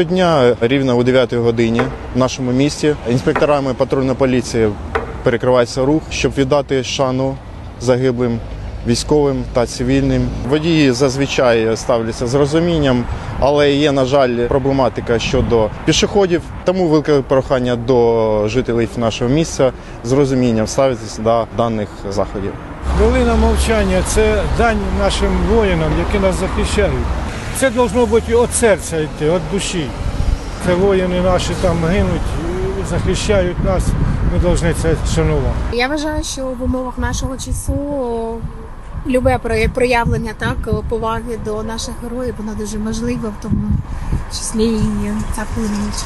Щодня рівно о 9 годині в нашому місті інспекторами патрульної поліції перекривається рух, щоб віддати шану загиблим військовим та цивільним. Водії зазвичай ставляться з розумінням, але є, на жаль, проблематика щодо пішоходів. Тому велике прохання до жителів нашого місця з розумінням ставитися до даних заходів. Хвилина мовчання це дань нашим воїнам, які нас захищають. Це должно бути від серця йти, від душі. Це воїни наші там гинуть, захищають нас. Ми повинні це шанувати. Я вважаю, що в умовах нашого часу любе проявлення так поваги до наших героїв воно дуже важливе, в тому числі і ця ніч.